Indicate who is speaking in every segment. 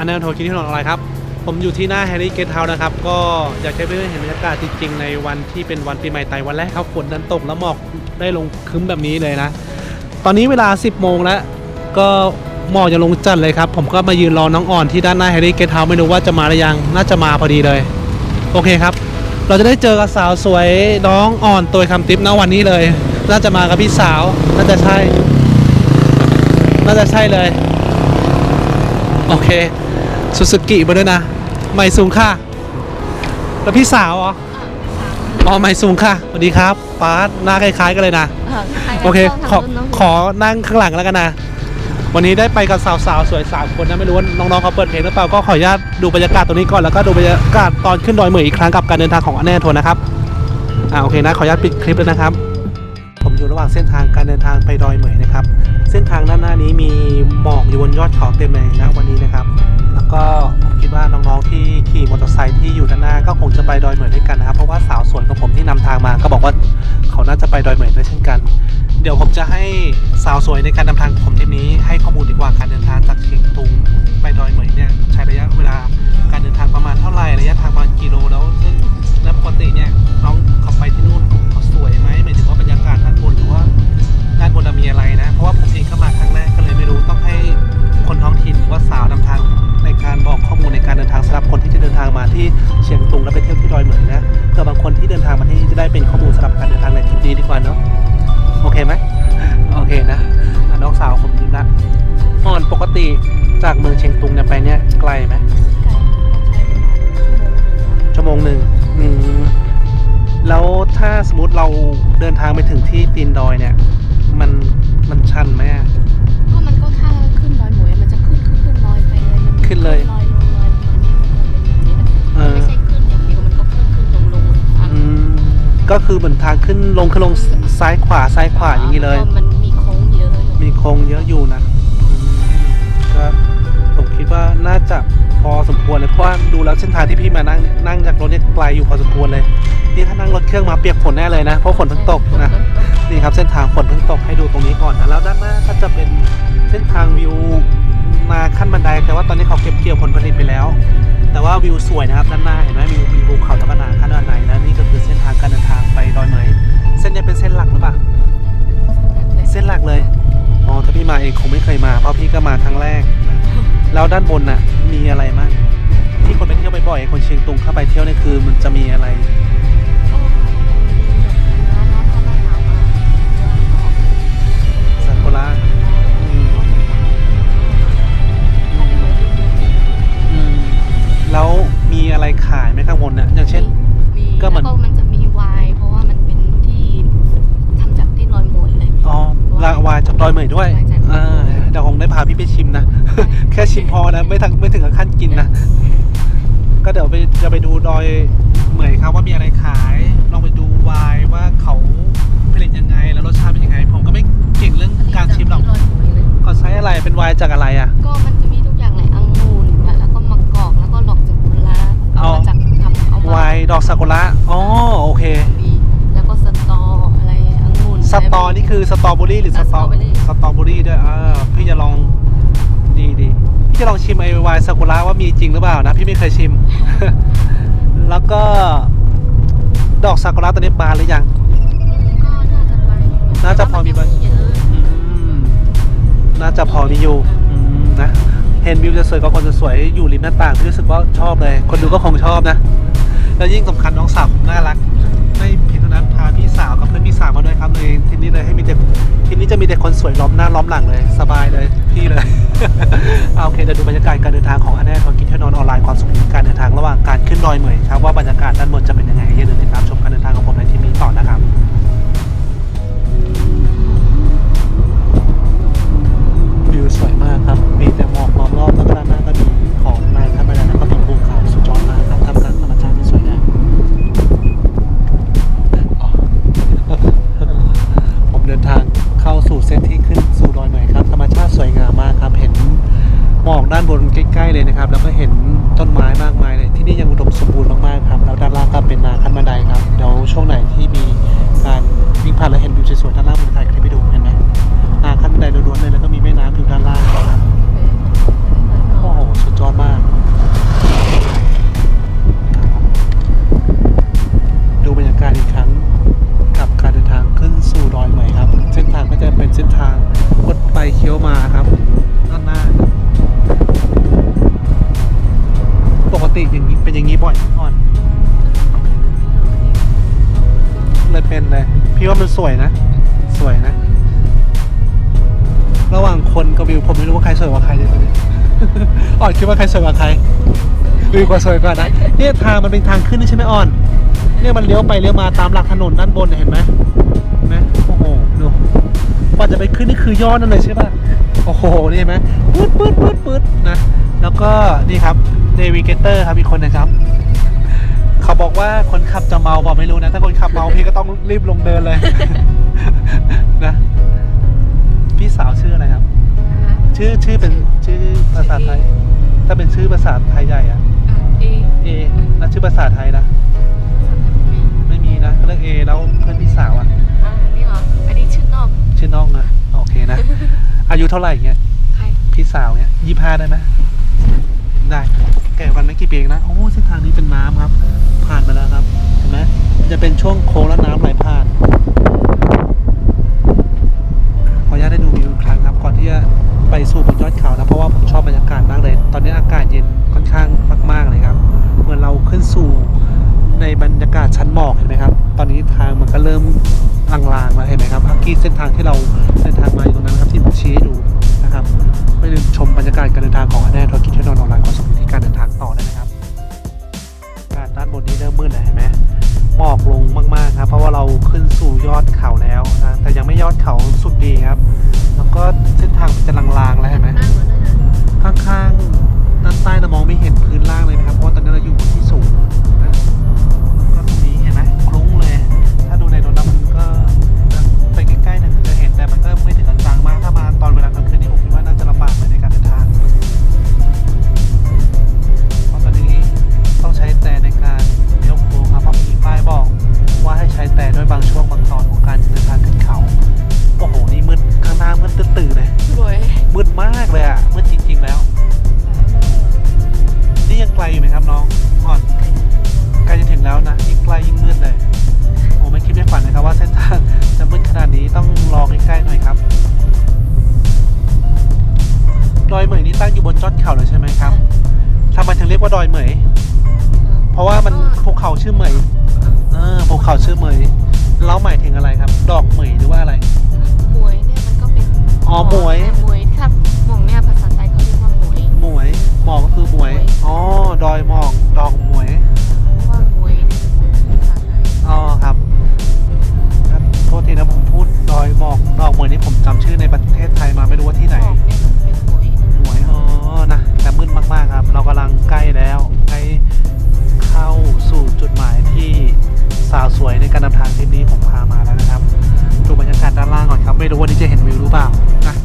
Speaker 1: อันนั้นโทรคิดที่ถนนอะไรครับ ผมอยู่ที่หน้าแฮร์รี่เกตเฮาส์นะครับ ก็อยากให้เพื่อนๆเห็นบรรยากาศจริงๆ ในวันที่เป็นวันปีใหม่ไทยวันแรกครับฝนนั้นตกแล้วหมอกได้ลงคึ้มแบบนี้เลยนะ ตอนนี้เวลา 10 โมงแล้ว ก็หมอกจะลงจัดเลยครับ ผมก็มายืนรอน้องอ่อนที่ด้านหน้าแฮร์รี่เกตเฮาส์ไม่รู้ว่าจะมาหรือยัง น่าจะมาพอดีเลย โอเคครับ เราจะได้เจอกับสาวสวยน้องอ่อนตัวคำติ๊บณวันนี้เลย น่าจะมากับพี่สาว น่าจะใช่ น่าจะใช่เลย โอเค ซูซูกิมาด้วยนะ ไม่สูงค่ะ แล้วพี่สาวเหรออ๋อไม่สูงค่ะสวัสดีครับป้าดหน้าคล้ายๆกันเลยนะ โอเค ขอขอนั่งข้างหลังแล้วกันนะ วันนี้ได้ไปกับสาวๆสวยสามคนนะ ไม่รู้ว่าน้องๆเขาเปิดเพลงหรือเปล่า ก็ขออนุญาตดูบรรยากาศตรงนี้ก่อน แล้วก็ดูบรรยากาศตอนขึ้นดอยเหมยอีกครั้งกับการเดินทางของอันแน่ทวนนะครับ อ่าโอเคนะ ขออนุญาตปิดคลิปเลยนะครับ ผมอยู่ระหว่างเส้นทางการเดินทางไปดอยเหมยนะครับ เส้นทางด้านหน้านี้มีหมอกอยู่บนยอดเขาเต็มเลยนะวันนี้นะครับแล้ว ก็ผมคิดว่าน้องๆที่ขี่มอเตอร์ไซค์ที่อยู่ด้านหน้าก็คงจะไปดอยเหมยด้วยกันนะครับ เพราะว่าสาวสวยของผมที่นำทางมา ก็บอกว่าเขาน่าจะไปดอยเหมยด้วยเช่นกัน เดี๋ยวผมจะให้สาวสวยในการนำทางผมทริปนี้ ให้ข้อมูลดีกว่าการเดินทางจากเชียงตุงไปดอยเหมยเนี่ยใช้ระยะเวลาการเดินทางประมาณเท่าไหร่ระยะทางประมาณกิโลแล้วซึ่งแล้วปกติเนี่ยน้องเขาไปที่นู่นเขาสวยไหมหมายถึงว่าบรรยากาศด้านบนหรือว่าด้านบนน่ะมีอะไรนะ เพราะว่าผมเองเข้ามาครั้งแรกก็เลยไม่รู้ต้องให้ คนท้องถิ่นหรือว่าสาวนำทางในการบอกข้อมูลในการเดินทางสำหรับคนที่จะเดินทางมาที่เชียงตุงและไปเที่ยวที่ดอยเหมยนะเผื่อบางคนที่เดินทางมาที่นี่จะได้เป็นข้อมูลสำหรับการเดินทางในทริปนี้ดีกว่าเนาะโอเคไหมโอเคนะอะน้องสาวผมยิ้มละอ่อนปกติจากเมืองเชียงตุงเนี่ยไปเนี่ยไกลไหมชั่วโมงหนึ่งอืมแล้วถ้าสมมติเราเดินทางไปถึงที่ตีนดอยเนี่ย มันมันชันไหม
Speaker 2: ขึ้นเลย
Speaker 1: ล
Speaker 2: อยลงลอยมานี่มันเป็นแบบนี้มัน
Speaker 1: อ
Speaker 2: ไม่ใช่ขึ้นอย่างเดียวมันก็ขึ้นขึ้นลงลงทาง
Speaker 1: อืมก็คือเหมือนทางขึ้นลงขึ้นลงซ้ายขวาซ้ายขวาอย่างนี้เลย
Speaker 2: มันมีโค้งเยอะ
Speaker 1: มีโค้งเยอะอยู่นะอืมก็ผมคิดว่าน่าจะพอสมควรเลยเพราะว่าดูแล้วเส้นทางที่พี่มานั่งเนี่ยนั่งจากรถเนี่ยไกลอยู่พอสมควรเลย นี่ถ้านั่งรถเครื่องมาเปียกฝนแน่เลยนะ เพราะฝนเพิ่งตกนะ นี่ครับเส้นทางฝนเพิ่งตกให้ดูตรงนี้ก่อนนะแล้วด้านหน้าก็จะเป็นเส้นทางวิว มาขั้นบันได แต่ว่าตอนนี้เขาเก็บเกี่ยวผลผลิตไปแล้ว แต่ว่าวิวสวยนะครับด้านหน้าเห็นไหมมีมีภูเขาตะกนาขั้นบันไดนะนี่ก็คือเส้นทางการเดินทางไปดอยเหมยเส้นเนี้เป็นเส้นหลักหรือเปล่าเส้นหลักเลยอ๋อถ้าพี่มาเองคงไม่เคยมาเพราะพี่ก็มาครั้งแรกนะแล้วด้านบนน่ะมีอะไรบ้างที่คนไปเที่ยวบ่อยๆคนเชียงตุงเข้าไปเที่ยวเนี่ยคือมันจะมีอะไรซากุระ แล้วมีอะไรขายไหมข้างบนเนี่ยอย่างเช่น
Speaker 2: มี
Speaker 1: ก็เหมือน
Speaker 2: แล้วก็มันจะมีไวน์เพราะว่ามันเป็นที่ทำจากที่ลอยหมวยเลย
Speaker 1: อ๋อลาวายจากดอยเหมยด้วย
Speaker 2: ใช่ใช่
Speaker 1: อ่าเดี๋ยวคงได้พาพี่ไปชิมนะ แค่ชิมพอนะไม่ถึงไม่ถึงกับขั้นกินนะ ก็เดี๋ยวไปจะไปดูดอยเหมยครับว่ามีอะไรขาย ลองไปดูไวน์ว่าเขาผลิตยังไง แล้วรสชาติเป็นยังไง ผมก็ไม่เก่งเรื่องการชิมหรอก
Speaker 2: ที่ลอยหมวยเลย
Speaker 1: เขาใช้อะไรเป็นไวน์จากอะไรอะ
Speaker 2: ก็มันจะ เอา
Speaker 1: อ
Speaker 2: มาจากทำเอา
Speaker 1: ไว
Speaker 2: มา
Speaker 1: น์ดอกซากุระอ๋อโอเค
Speaker 2: มีแล้วก็สตออะไรองุ่น
Speaker 1: สตอนี่คือสตรอเบอรี่หรือสตอ
Speaker 2: สตรอเบอรี่
Speaker 1: สตรอเบอรี่ด้วยอ่าพี่จะลองดีดีพี่จะลองชิมไอวายซากุระว่ามีจริงหรือเปล่านะ พี่ไม่เคยชิม แล้วก็ ดอกซากุระตอนนี้บานหรือยัง
Speaker 2: ก็น่าจะไป
Speaker 1: น่าจะพอมีใบ
Speaker 2: เยอะ
Speaker 1: อืมน่าจะพอมีอยู่อืมนะเห็นวิวจะสวยก็คนจะสวยอยู่ริมหน้าต่างพี่รู้สึกว่าชอบเลย คนดูก็คงชอบนะ แล้วยิ่งสำคัญน้องสาวผมน่ารัก ไม่เพียงเท่านั้นพาพี่สาวกับเพื่อนพี่สาวมาด้วยครับเลยทีนี้เลยให้มีแต่ทีนี้จะมีแต่คนสวยล้อมหน้าล้อมหลังเลยสบายเลยพี่เลยเอาโอเคเดี๋ยวดูบรรยากาศการเดินทางของอันแน่ของกินเที่ยวนอนออนไลน์ความสุขในการเดินทางระหว่างการขึ้นดอยเหมยครับว่าบรรยากาศด้านบนจะเป็นยังไงอย่าลืมติดตามชมการเดินทางของผมในที่นี้ต่อนะครับ สวยมากครับ มีแต่หมอกล้อมรอบแล้วก็ด้านหน้าก็มีของนายทัพยล้วก็มีภูเขาสุดยอดมากครับทำกลางธรรมชาติที่สวยงามผมเดินทางเข้าสู่เส้นที่ขึ้นสู่ดอยเหมยครับ ธรรมชาติสวยงามมากครับ เห็นหมอกด้านบนใกล้ๆเลยนะครับ แล้วก็เห็นต้นไม้มากมายเลย ที่นี่ยังอุดมสมบูรณ์มากๆครับ แล้วด้านล่างก็เป็นนาขั้นบันไดครับ เดี๋ยวช่วงไหนที่มีการวิ่งผ่านและเห็นวิวสวยๆด้านล่างผมถ่ายคลิป ผมไม่รู้ว่าใครสวยกว่าใครเลยตอนนี้ อ่อนคิดว่าใครสวยกว่าใครวิวกว่าสวยกว่านะเนี่ยทางมันเป็นทางขึ้นนี่ใช่ไหมอ่อน เนี่ยมันเลี้ยวไปเลี้ยวมาตามหลักถนนด้านบนเนี่ยเห็นไหมเห็นไหมโอ้โหดูกว่าจะไปขึ้นนี่คือยอดนั่นเลยใช่ป่ะโอ้โหนี่เห็นไหมปื๊ดปื๊ดปื๊ดปื๊ดนะแล้วก็นี่ครับเนวิเกเตอร์ครับอีกคนนะครับ เขาบอกว่าคนขับจะเมาบอกไม่รู้นะ ถ้าคนขับเมาพี่ก็ต้องรีบลงเดินเลยนะพี่สาวชื่ออะไร ชื่อชื่อเป็นชื่อภาษาไทย ถ้าเป็นชื่อภาษาไทยใหญ่อะ
Speaker 2: เอ
Speaker 1: เอแล้วชื่อภาษาไทยนะไม่มีนะก็เรียกเอแล้วเพื่อนพี่สาวอะ
Speaker 2: อ่านี่เหรอ อันนี้ชื่อนอก
Speaker 1: ชื่อน้องนะโอเคนะ อายุเท่าไหร่เงี้ย
Speaker 2: ใคร
Speaker 1: พี่สาวเนี้ยยี่ห้าได้ไหมได้แก่กันไม่กี่ปีเองนะโอ้เส้นทางนี้เป็นน้ำครับ ผ่านมาแล้วครับเห็นไหมจะเป็นช่วงโค้งแล้วน้ำไหลผ่าน บรรยากาศชั้นหมอกเห็นไหมครับ ตอนนี้ทางมันก็เริ่มลางๆแล้วเห็นไหมครับอากี้เส้นทางที่เราเดินทางมาอยู่ตรงนั้นครับที่ผมชี้ให้ดูนะครับไม่ลืมชมบรรยากาศการเดินทางของอันแน่ทอกิจที่นอนออนไลน์ขอนสมุทรที่การเดินทางต่อได้นะครับอากาศด้านบนนี้เริ่มมืดแล้วเห็นไหมหมอกลงมากๆครับเพราะว่าเราขึ้นสู่ยอดเขาแล้ว ใกล้ๆหน่อยครับ ดอยเหมยนี่ตั้งอยู่บนยอดเขาเลยใช่ไหมครับทำไมถึงเรียกว่าดอยเหมย เพราะว่ามันภูเขาชื่อเหมยเออภูเขาชื่อเหมยแล้วหมายถึงอะไรครับ ดอกเหมยหรือว่าอะไร
Speaker 2: หมวยเนี่ยมันก็เป็น
Speaker 1: อ๋อหมวย
Speaker 2: หมวยถ้าหมวกเนี่ยภาษาไทยเขาเรียกว่าหมวย
Speaker 1: หมวยหมอกก็คือหมวย
Speaker 2: หมวย
Speaker 1: อ๋อดอยหมอกดอกหมวย
Speaker 2: เพราะว่าหมวยเนี่ยเป็นภาษาไทย
Speaker 1: อ๋อครับ ครับโทษทีนะผมพูด ดอยหมอกดอกเหมยนี่ผมจำชื่อในประเทศไทยมาไม่รู้ว่าที่ไหน
Speaker 2: หน่วย
Speaker 1: หวยอ๋อนะแต่มืดมากๆครับ เรากำลังใกล้แล้วใกล้เข้าสู่จุดหมายที่สาวสวยในการนำทางทริปนี้ผมพามาแล้วนะครับดูบรรยากาศด้านล่างก่อนครับ ไม่รู้ว่านี่จะเห็นวิวหรือเปล่านะ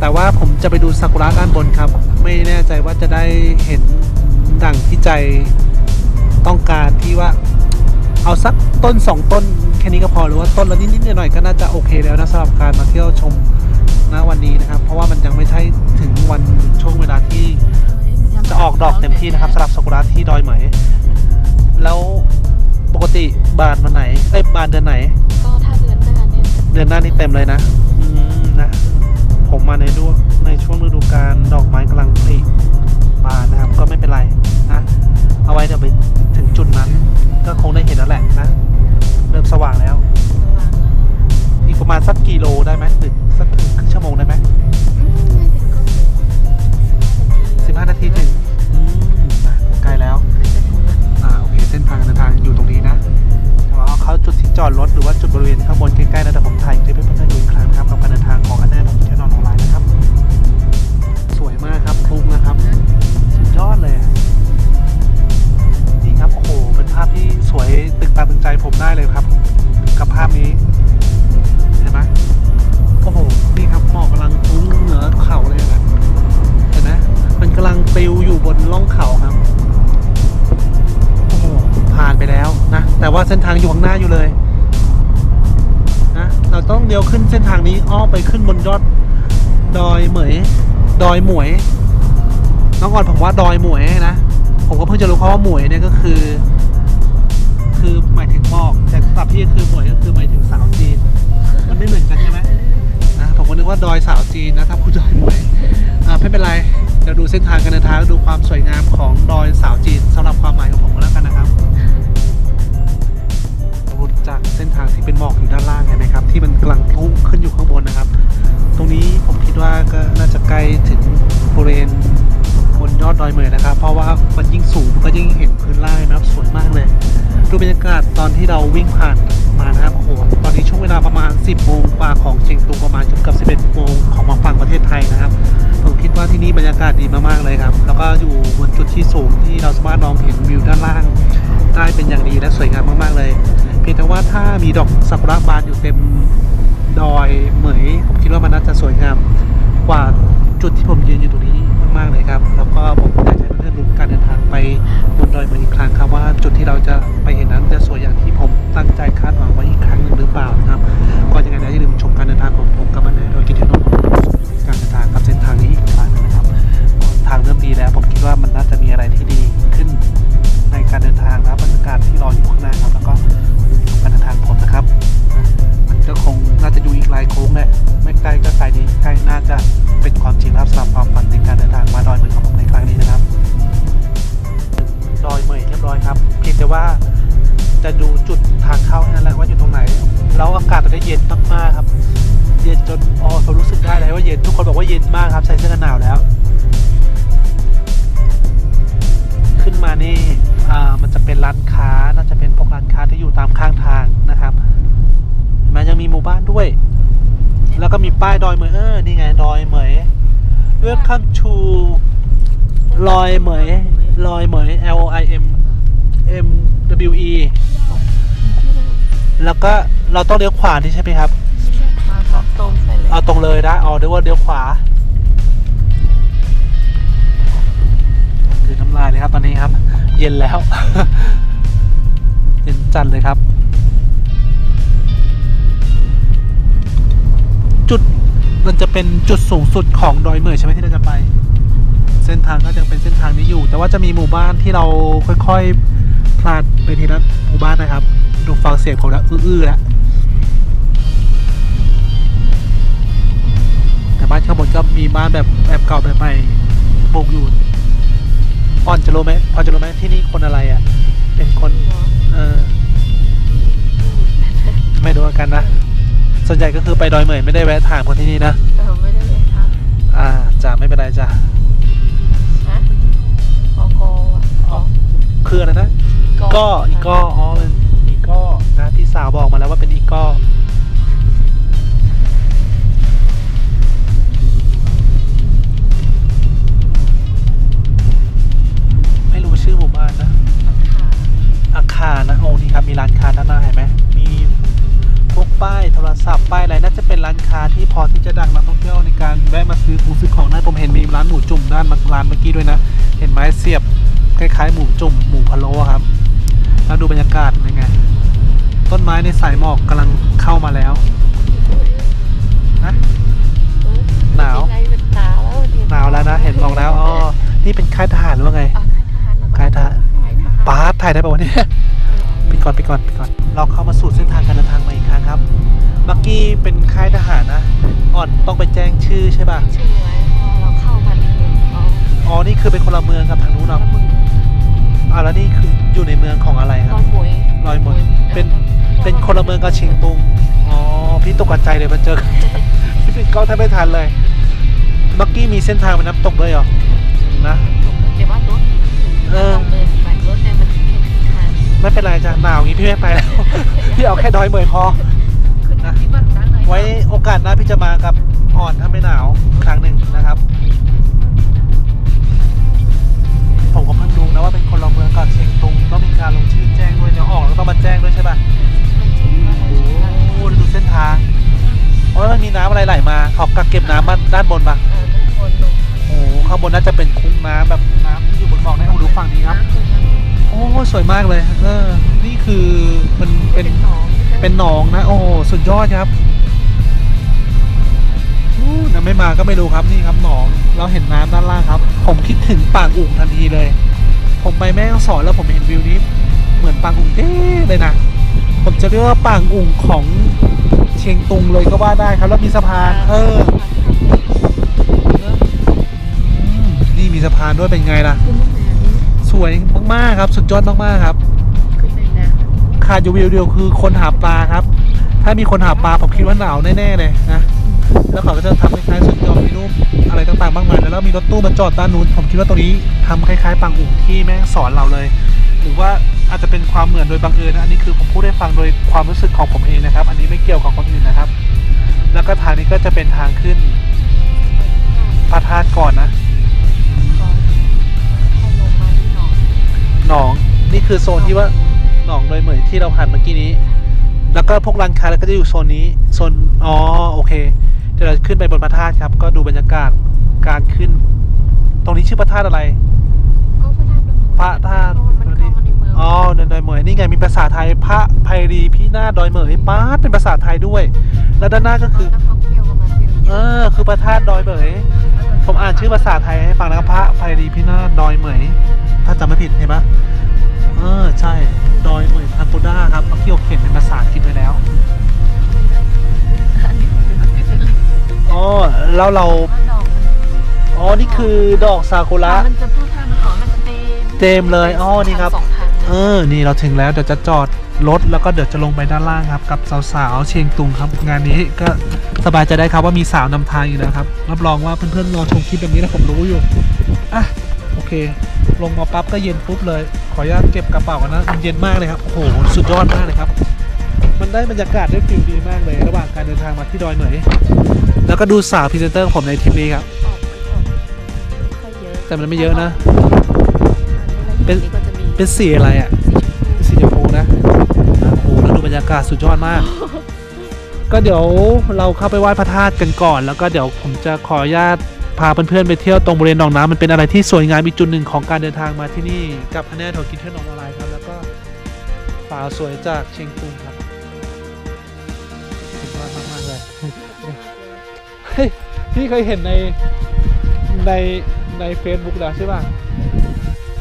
Speaker 1: แต่ว่าผมจะไปดูซากุระด้านบนครับ ไม่แน่ใจว่าจะได้เห็นดั่งที่ใจต้องการที่ว่า เอาสักต้นสองต้นแค่นี้ก็พอหรือว่าต้นละนิดๆหน่อยๆก็น่าจะโอเคแล้วนะสำหรับการมาเที่ยวชมณวันนี้นะครับ เพราะว่ามันยังไม่ใช่ถึงวันช่วงเวลาที่จะออกดอกเต็มที่นะครับสำหรับซากุระที่ดอยเหมย แล้วปกติบานวันไหนเอ้ยบานเดือนไหน
Speaker 2: ก็ถ้าเดือนหน้าเนี่ย
Speaker 1: เดือนหน้านี่เต็มเลยนะอืมนะ ผมมาในดูในช่วงฤดูกาลดอกไม้กำลังผลิบานนะครับ ก็ไม่เป็นไรนะเอาไว้เดี๋ยวไป ถึงจุดนั้นก็คงได้เห็นแล้วแหละนะ ว่าเส้นทางอยู่ข้างหน้าอยู่เลยนะเราต้องเลี้ยวขึ้นเส้นทางนี้อ้อมไปขึ้นบนยอดดอยเหมย ดอยหมวย น้องก่อนผมว่าดอยหมวยนะ ผมก็เพิ่งจะรู้เขาว่าหมวยเนี่ยก็คือ คือหมายถึงหมอก แต่สำหรับพี่คือหมวยก็คือหมายถึงสาวจีน มันไม่เหมือนกันใช่ไหมนะผมก็นึกว่าดอยสาวจีนนะถ้าพูดดอยหมวยอ่าไม่เป็นไรเดี๋ยวดูเส้นทางการเดินทางแล้วดูความสวยงามของดอยสาวจีนสำหรับความหมายของผมก็แล้วกันนะครับ จากเส้นทางที่เป็นหมอกอยู่ด้านล่างเห็นไหมครับ ที่มันกลังพุ่งขึ้นอยู่ข้างบนนะครับ ตรงนี้ผมคิดว่าก็น่าจะใกล้ถึงบริเวณบนยอดดอยเมยนะครับ เพราะว่ามันยิ่งสูงก็ยิ่งเห็นพื้นล่างนะครับสวยมากเลยดูบรรยากาศตอนที่เราวิ่งผ่านมานะครับโอ้โหตอนนี้ช่วงเวลาประมาณ 10โมงกว่าของเชียงตุงประมาณจนกับ 11โมงของมาฝั่งประเทศไทยนะครับผมคิดว่าที่นี่บรรยากาศดีมากๆเลยครับ แล้วก็อยู่บนจุดที่สูงที่เราสามารถมองเห็นวิวด้านล่างได้เป็นอย่างดีและสวยงามมากๆเลย เพียงแต่ว่าถ้ามีดอกซากุระบานอยู่เต็มดอยเหมยผมคิดว่ามันน่าจะสวยงามกว่าจุดที่ผมยืนอยู่ตรงนี้มากๆเลยครับ แล้วก็ผมอยากจะให้เพื่อนๆลุ้นการเดินทางไปบนดอยเหมยอีกครั้งครับว่าจุดที่เราจะไปเห็นนั้นจะสวยอย่างที่ผมตั้งใจคาดหวังไว้อีกครั้งหนึ่งหรือเปล่านะครับก็ยังไงนะอย่าลืมชมการเดินทางของผมกับมันเลยโดยกิจที่นนการเดินทางกับเส้นทางนี้อีกครั้งหนึงนะครับ ทางเริ่มดีแล้วผมคิดว่ามันน่าจะมีอะไรที่ดีขึ้น ว่าเย็นทุกคนบอกว่าเย็นมากครับ ใส่เสื้อกันหนาวแล้ว ขึ้นมานี่มันจะเป็นร้านค้าน่าจะเป็นพวกร้านค้าที่อยู่ตามข้างทางนะครับมันยังมีหมู่บ้านด้วย แล้วก็มีป้ายดอยเหมยเออนี่ไงดอยเหมย Welcome to ลอยเหมยลอยเหมย L O I M M W E แล้วก็เราต้องเลี้ยวขวานี่ใช่ไหมครับ
Speaker 2: เอา
Speaker 1: ตรงเลยนะอ๋อเดี๋ยวว่าเดี๋ยวขวา คือน้ำลายเลยครับตอนนี้ครับ เย็นแล้ว เย็นจัดเลยครับ จุดมันจะเป็นจุดสูงสุดของดอยเหมยใช่ไหมที่เราจะไป เส้นทางก็จะเป็นเส้นทางนี้อยู่ แต่ว่าจะมีหมู่บ้านที่เราค่อยๆพลาดไปทีละหมู่บ้านนะครับ ดูฟังเสียงผมแล้วอื้อๆแล้ว บ้านข้างบนก็มีบ้านแบบแบบเก่าแบบใหม่ปลูกอยู่พอนจะรู้ไหมพอนจะรู้ไหมที่นี่คนอะไรอะ เป็นคนเออไม่รู้เหมือนกันนะส่วนใหญ่ก็คือไปดอยเหมยไม่ได้แวะถามคนที่นี่นะ
Speaker 2: เออไม่ได้เลยครับ
Speaker 1: อ่าจ้ะไม่เป็นไรจ้ะ
Speaker 2: ฮะกอกอะ
Speaker 1: อ๋อคืออะไรนะก็อีกก็อ๋อเป็นอีกก็นะพี่สาวบอกมาแล้วว่าเป็นอีกก็
Speaker 2: คา
Speaker 1: รนะโอ้นี่ครับมีร้านค้าด้านหน้าเห็นไหมมีพวกป้ายโทรศัพท์ป้ายอะไรน่าจะเป็นร้านค้าที่พอที่จะดังนักท่องเที่ยวในการแวะมาซื้อของซื้อของได้ผมเห็นมีร้านหมูจุ่มด้านร้านเมื่อกี้ด้วยนะ เห็นไหมเสียบคล้ายๆหมูจุ่มหมูพะโล้ครับ แล้วดูบรรยากาศเป็นไง ต้นไม้ในสายหมอกกำลังเข้ามาแล้วนะ
Speaker 2: เออ
Speaker 1: หนาว
Speaker 2: อะไรเป็นหนาวแล้วเห
Speaker 1: นาวแล้วนะ เห็นบอกแล้วอ๋อนี่เป็นค่ายทหารหรือว่าไง
Speaker 2: อะค่ายทหาร
Speaker 1: ป้าดถ่ายได้ป่าวะเนี่ยปิดก่อนปิดก่อนปิดก่อน เราเข้ามาสู่เส้นทางการเดินทางใหม่อีกครั้งครับเมื่อกี้เป็นค่ายทหารนะอ่อนต้องไปแจ้งชื่อใช่ป่ะ
Speaker 2: ชื่อไว้พอเราเข้าพันเมืองเขา
Speaker 1: อ๋อนี่คือเป็นคนละเมืองกับทางนู้น
Speaker 2: แล้
Speaker 1: เนาะ
Speaker 2: วมึง
Speaker 1: อ่าแล้วนี่คืออยู่ในเมืองของอะไรค
Speaker 2: ล
Speaker 1: รั
Speaker 2: อบยหมวย
Speaker 1: ลอยหมวยเป็นเป็นคนละเมืองกับเชียงตุงอ๋อพี่ตกใจเลยมาเจอกันพี่ปิดกล้องแทบไม่ทันเลยเมื่อกี้มีเส้นทางเป็นน้ำตกด้วยเหรอนะ
Speaker 2: แต่ว่ารถ
Speaker 1: เออ
Speaker 2: เดินไปรถเนี่
Speaker 1: ไม่เป็นไรจ้ะหนาวอย่างงี้พี่ไม่ไปแล้ว พี่เอาแค่ดอยเหมยพอ
Speaker 2: ขึ้นที่บ้านดังไหน
Speaker 1: ไว้โอกาสหน้าพี่จะมากับอ่อนถ้าไม่หนาวครั้งหนึ่งนะครับ ผมก็เพิ่งรู้นะว่าเป็นคนละเมืองกับเชียงตุงต้องมีการลงชื่อแจ้งด้วยเดี๋ยวออกแล้วต้องมาแจ้งด้วยใช่ป่ะโอ้ดูเส้นทางโอ้ยมันมีน้ำอะไรไหลมาเขากักเก็บน้ำมาด้านบนป่ะ
Speaker 2: เออเป็นคนลง
Speaker 1: โอ้ข้างบนน่าจะเป็นคุ้งน้ำแบบน้ำที่อยู่บนหมอกนะโอ้ดูฝั่งนี้ครับ โอ้สวยมากเลยเออนี่คือมันเป็น
Speaker 2: เป็นหนอง
Speaker 1: เป็นหนองนะโอ้โหสุดยอดครับอู้นะไม่มาก็ไม่รู้ครับนี่ครับหนอง เราเห็นน้ำด้านล่างครับ ผมคิดถึงปางอุ่งทันทีเลย ผมไปแม่ฮ่องสอนแล้วผมเห็นวิวนี้ เหมือนปางอุ่งเด้เลยนะผมจะเรียกว่าปางอุ่งของเชียงตุงเลยก็ว่าได้ครับ แล้วมีสะพานเอออืมนี่มีสะพานด้วยเป็นไงล่ะ
Speaker 2: ขึ้นมานี้
Speaker 1: สวยมากๆครับ สุดยอดมากๆครับ
Speaker 2: ขึ้นเลยนะ
Speaker 1: ขาดอยู่วิวเดียวคือคนหาปลาครับ ถ้ามีคนหาปลาผมคิดว่าหนาวแน่ๆเลยนะ แล้วเขาก็จะทำคล้ายๆสุดยอดมีรูปอะไรต่างๆมากมายแล้วมีรถตู้มาจอดด้านนู้น ผมคิดว่าตรงนี้ทำคล้ายๆปังอุ่งที่แม่งสอนเราเลย หรือว่าอาจจะเป็นความเหมือนโดยบังเอิญนะอันนี้คือผมพูดให้ฟังโดยความรู้สึกของผมเองนะครับ อันนี้ไม่เกี่ยวกับคนอื่นนะครับ แล้วก็ทางนี้ก็จะเป็นทางขึ้น คือโซนที่ว่าหนองเลยเหมยที่เราผ่านเมื่อกี้นี้ แล้วก็พวกร้านค้าแล้วก็จะอยู่โซนนี้ โซน อ๋อ โอเค เดี๋ยวเราขึ้นไปบนพระธาตุครับ ก็ดูบรรยากาศการขึ้น ตรงนี้ชื่อพระธาตุอะไร
Speaker 2: ก็พระธาตุดอย
Speaker 1: พระธาตุ
Speaker 2: มันเข้ามาในเมือง
Speaker 1: อ๋อเดินดอยเหมยนี่ไงมีภาษาไทยพระไพรีพินาศดอยเหมยป้าดเป็นภาษาไทยด้วย แล้วด้านหน้าก็คือ
Speaker 2: นักท่องเที่ยวก็มาเที่ยวเย
Speaker 1: เอ
Speaker 2: อะ
Speaker 1: อคือพระธาตุดอยเหมยผมอ่านชื่อภาษาไทยให้ฟังนะครับพระไพรีพินาศดอยเหมย ถ้าจำไม่ผิดเห็นปะ เออ ใช่ ดอยเหมยพาโกด้าครับเอาที่เราเขียนเป็นภาษาอังกฤษไว้แล้ว
Speaker 2: อันนี้คนเป็นประเทศเลย
Speaker 1: อ๋อแล้วเรา
Speaker 2: ว่าดอกมัน
Speaker 1: อ๋อ นี่คือดอกซากุระ
Speaker 2: มันจะพูดทางมันของมันจะเต็ม
Speaker 1: เต็มเลย อ๋อ นี่ครับ
Speaker 2: ทางสองทาง
Speaker 1: เออ นี่เราถึงแล้ว เดี๋ยวจะจอดรถแล้วก็เดี๋ยวจะลงไปด้านล่างครับ กับสาวๆ เชียงตุงครับ งานนี้ก็สบายใจได้ครับว่ามีสาวนำทางอยู่แล้วครับ รับรองว่าเพื่อนๆรอชมคลิปแบบนี้นะผมรู้อยู่ อะ โอเค ลงมาปั๊บก็เย็นปุ๊บเลย ขออนุญาตเก็บกระเป๋ากันนะมันเย็นมากเลยครับโอ้โหสุดยอดมากเลยครับ มันได้บรรยากาศได้ฟิลดีมากเลย ระหว่างการเดินทางมาที่ดอยเหมยแล้วก็ดูสาวพรีเซนเตอร์ของผมในทริปนี้ครับ
Speaker 2: ออกออกค่อยเยอะ
Speaker 1: แต่มันไม่เยอะนะ
Speaker 2: เป็นก็จะมี
Speaker 1: เป็นสีอะไรอะ
Speaker 2: สีชมพู
Speaker 1: สีชมพูนะโอ้โหแล้วดูบรรยากาศสุดยอดมาก ก็เดี๋ยวเราเข้าไปไหว้พระธาตุกันก่อน แล้วก็เดี๋ยวผมจะขออนุญาต พาเพื่อนๆไปเที่ยวตรงบริเวณหนองน้ำมันเป็นอะไรที่สวยงามอีกจุดหนึ่งของการเดินทางมาที่นี่กับคะแนนของกินเที่ยวหนอออนไลน์ครับแล้วก็สาวสวยจากเชียงตุงครับสุดยอดมากๆเลยเฮ้ยพี่เคยเห็นในในในเฟซบุ๊กแล้วใช่ป่ะ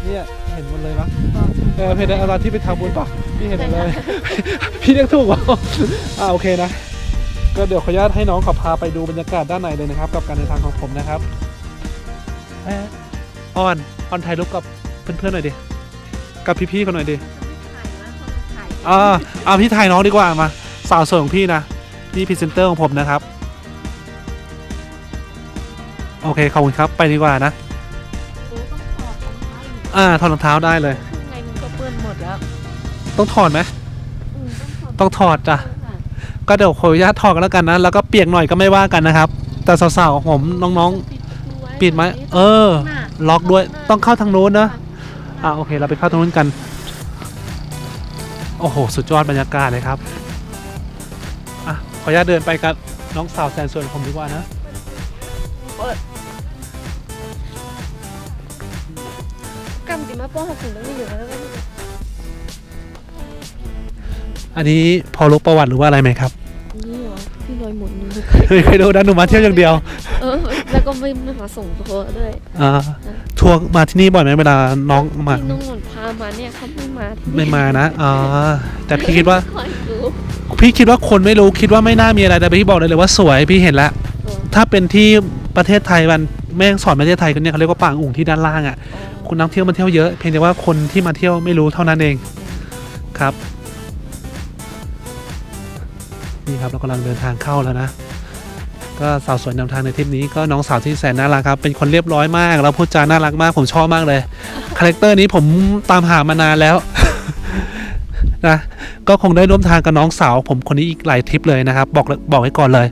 Speaker 1: เนี่ยเห็นหมันเลยปะเออเพจในออนไลน์ที่ไปทำบุญปะพี่เห็นหมดเลย พี่เรียกถูกปล่าอ่าโอเคนะ ก็เดี๋ยวขออนุญาตให้น้องขับพาไปดูบรรยากาศด้านในเลยนะครับ กับการเดินทางของผมนะครับเอ้ยออนออนถ่ายรูปกับเพื่อนๆหน่อยดิกับพี่ๆเขาหน่อยดิอ่าอ่าพี่ถ่ายน้องดีกว่ามาสาวสวยของพี่นะพี่พรีเซนเตอร์ของผมนะครับ โอเคขอบคุณครับไปดีกว่านะ
Speaker 2: โอ้ต้องถอดรองเท้าอีก
Speaker 1: อ่าถอดรองเท้าได้เลย
Speaker 2: ข้างในมันก็เปื้อนหมดแล้ว
Speaker 1: ต้องถอดไหม
Speaker 2: อืม
Speaker 1: ต้องถอดจ้ะ
Speaker 2: ค่ะ
Speaker 1: ก็เดี๋ยวขออนุญาตถอดกันแล้วกันนะ แล้วก็เปียกหน่อยก็ไม่ว่ากันนะครับ แต่สาวๆของผมน้องๆ ปิดไหมเออ ล็อกด้วย ต้องเข้าทางโน้นนะ อ่าโอเค เราไปเข้าตรงโน้นกัน โอ้โห สุดยอดบรรยากาศเลยครับ อะ ขออนุญาตเดินไปกับน้องสาวแสนสวยของผมดีกว่านะ
Speaker 2: เปิดกำติมาป้อหักถึงต้องมีอยู่แล้วก็
Speaker 1: อันนี้พอรู้ประวัติหรือว่าอะไรไหมครับ
Speaker 2: นี่เหรอพี่ลอยหมุนอยู่
Speaker 1: เคยเคยดูนะหนูมาเที่ยวอย่างเดียว
Speaker 2: เออ แล้วก็ไม่มาส่งตัวด้วย
Speaker 1: อ่าทัวร์มาที่นี่บ่อยไหมเวลาน้องมา
Speaker 2: ที่น้องหนุนพามาเนี่ยเขาไม่มาที่นี่
Speaker 1: ไม่มานะอ๋อแต่พี่คิดว่า
Speaker 2: คอยดู
Speaker 1: พี่คิดว่าคนไม่รู้คิดว่าไม่น่ามีอะไรแต่พี่บอกเลยเลยว่าสวยพี่เห็นแล้ว
Speaker 2: ตัว
Speaker 1: ถ้าเป็นที่ประเทศไทยมันแม่งสอนประเทศไทยกันเนี่ยเขาเรียกว่าปางอุ่งที่ด้านล่างอะคุณนักเที่ยวมาเที่ยวเยอะเพียงแต่ว่าคนที่มาเที่ยวไม่รู้เท่านั้นเองครับ นี่ครับเรากำลังเดินทางเข้าแล้วนะ ก็สาวสวยนำทางในทริปนี้ก็น้องสาวที่แสนน่ารักครับ เป็นคนเรียบร้อยมาก แล้วพูดจาน่ารักมาก ผมชอบมากเลยคาแรคเตอร์นี้ผมตามหามานานแล้วนะก็คงได้ร่วมทางกับน้องสาว ผมคนนี้อีกหลายทริปเลยนะครับ บอกเลยบอกไว้ก่อนเลย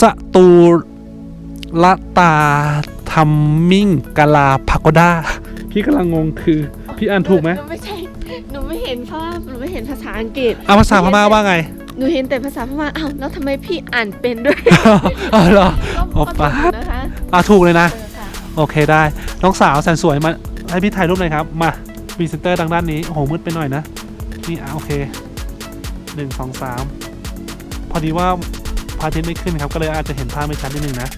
Speaker 1: สตูละตาทัมมิ่งกาลาพาโกดาพี่กำลังงงคือ พี่อ่านถูกไหม
Speaker 2: นูไม่ใช่ หนูไม่เห็นภาพหนูไม่เห็นภาษาอังกฤษ
Speaker 1: เอาภาษาพม่าว่าไง
Speaker 2: หนูเห็นแต่ภาษาพม่าอ้าวแล้วทำไมพี่อ่านเป็นด้วย
Speaker 1: อ๋อเหรอ
Speaker 2: ก็
Speaker 1: อ๋อ
Speaker 2: ก็
Speaker 1: ปะ
Speaker 2: ถูกนะคะ
Speaker 1: อ่าถูกเลยนะ
Speaker 2: เออค่ะ
Speaker 1: โอเคได้ น้องสาวแสนสวยมาให้พี่ถ่ายรูปหน่อยครับ มาพรีเซนเตอร์ทางด้านนี้ โอ้โหมืดไปหน่อยนะ นี่อะโอเคหนึ่งสองสามพอดีว่าพระอาทิตย์ไม่ขึ้นครับ ก็เลยอาจจะเห็นภาพไม่ชัดนิดนึงนะ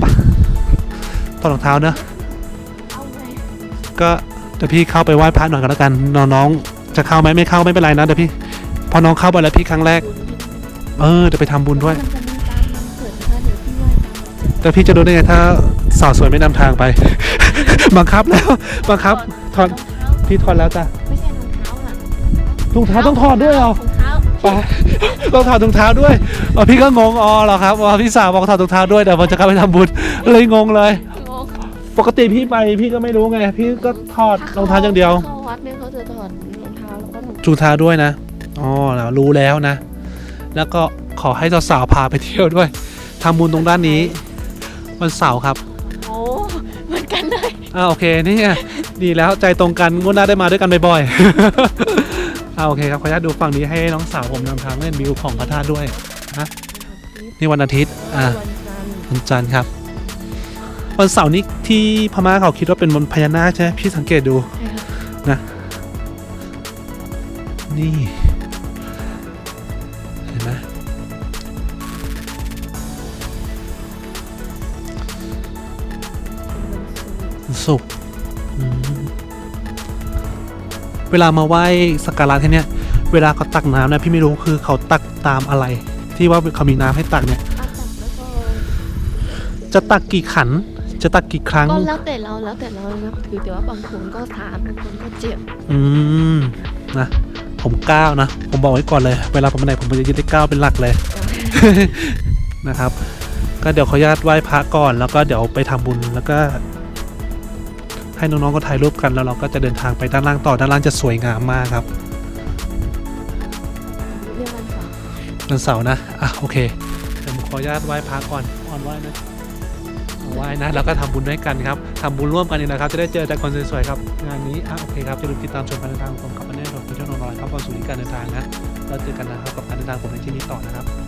Speaker 1: ไปถอดรองเท้าเนอะ
Speaker 2: เอาไง
Speaker 1: ก็เดี๋ยวพี่เข้าไปไหว้พระหน่อยก็แล้วกันน้องๆ จะเข้าไหมไม่เข้าไม่เป็นไรนะเดี๋ยวพี่ พอน้องเข้าไปแล้วพี่ครั้งแรก เออเดี๋ยวไปทำบุญด้วย
Speaker 2: มันจะมีตามมันเกิดนะคะเดี๋ยวพี่ไหว้ตามมันเกิด
Speaker 1: แต่พี่จะรู้ได้ไงถ้าสาวสวยไม่นำทางไปบังคับแล้วบังคับถอด
Speaker 2: รองเท้า
Speaker 1: พี่ถอดแล้วจ้ะ
Speaker 2: ไม่ใช่รองเท้าล่ะ
Speaker 1: รองเท้าต้องถอดด้วยเหรอ
Speaker 2: รองเท้า
Speaker 1: ไปต้องถอดถุงเท้าด้วยอ๋อพี่ก็งงอ๋อเหรอครับอ๋อพี่สาวบอกถอดถุงเท้าด้วยเดี๋ยวผมจะกลับไปทำบุญเลยงงเลย
Speaker 2: งง
Speaker 1: ปกติพี่ไปพี่ก็ไม่รู้ไง พี่ก็ถอดรองเท้าอย่างเดียว
Speaker 2: เข้าวัดเนี่ยเขาจะถอด รองเท้าแล้วก็ถอด
Speaker 1: ถุงเท้าด้วยนะอ๋อแล้วรู้แล้วนะ แล้วก็ขอให้สาวๆพาไปเที่ยวด้วยทำบุญตรงด้านนี้ วันเสาร์ครับ
Speaker 2: โอ้เหมือนกันเลย
Speaker 1: อ่าโอเคนี่ไงดีแล้วใจตรงกันงวดหน้าได้มาด้วยกันบ่อยๆอ่าโอเคครับขออนุญาตดูฝั่งนี้ให้น้องสาวผมนำทางเล่นวิวของพระธาตุด้วยนะนี่วันอาทิตย์อ่า
Speaker 2: วันจันทร์
Speaker 1: วันจันทร์ครับวันเสาร์นี้ที่พม่าเขาคิดว่าเป็นวันพญานาคใช่ไหมพี่สังเกตดู
Speaker 2: ใช่ค่ะ
Speaker 1: นะ นี่ เห็นไหมวันศุกร์อืมเวลามาไหว้สักการะที่เนี้ยเวลาเขาตักน้ำนะพี่ไม่รู้คือเขาตักตามอะไร ที่ว่าเขามีน้ำให้ตักเนี่ย
Speaker 2: อาจับแล้วก็
Speaker 1: จะตักกี่ขัน จะตักกี่ครั้ง
Speaker 2: ก็แล้วแต่เราแล้วแต่เรานะคือแต่ว่าบางคนก็ถามบางคนก็เจ็บ
Speaker 1: อืมนะ ผมก้านะ ผมบอกไว้ก่อนเลย เวลาผมไปไหนผมจะยึดเลขเก้าเป็นหลักเลย นะครับ ก็เดี๋ยวขออนุญาตไหว้พระก่อน แล้วก็เดี๋ยวไปทำบุญแล้วก็ ให้น้องๆก็ถ่ายรูปกันแล้วเราก็จะเดินทางไปด้านล่างต่อด้านล่างจะสวยงามมากครับ
Speaker 2: เรียกวันเสาร์
Speaker 1: นเสานะ อะโอเคเดี๋ยวผมขออนุญาตไหว้พระก่อนอ่อนไหว้นะเอไหว้นะ แล้วก็ทำบุญด้วยกันครับทำบุญร่วมกันนี่นะครับ จะได้เจอแต่คนสวยๆครับ งานนี้ อะโอเคครับจะลืมติดตามชมการเดินทางของผมกับอันแน่ นอนคุณเจ้าหนศุกร์นสู่การเดินทางนะเราเจอกันนะครับกับการเดินทางผมในที่นี้ต่อนะครับ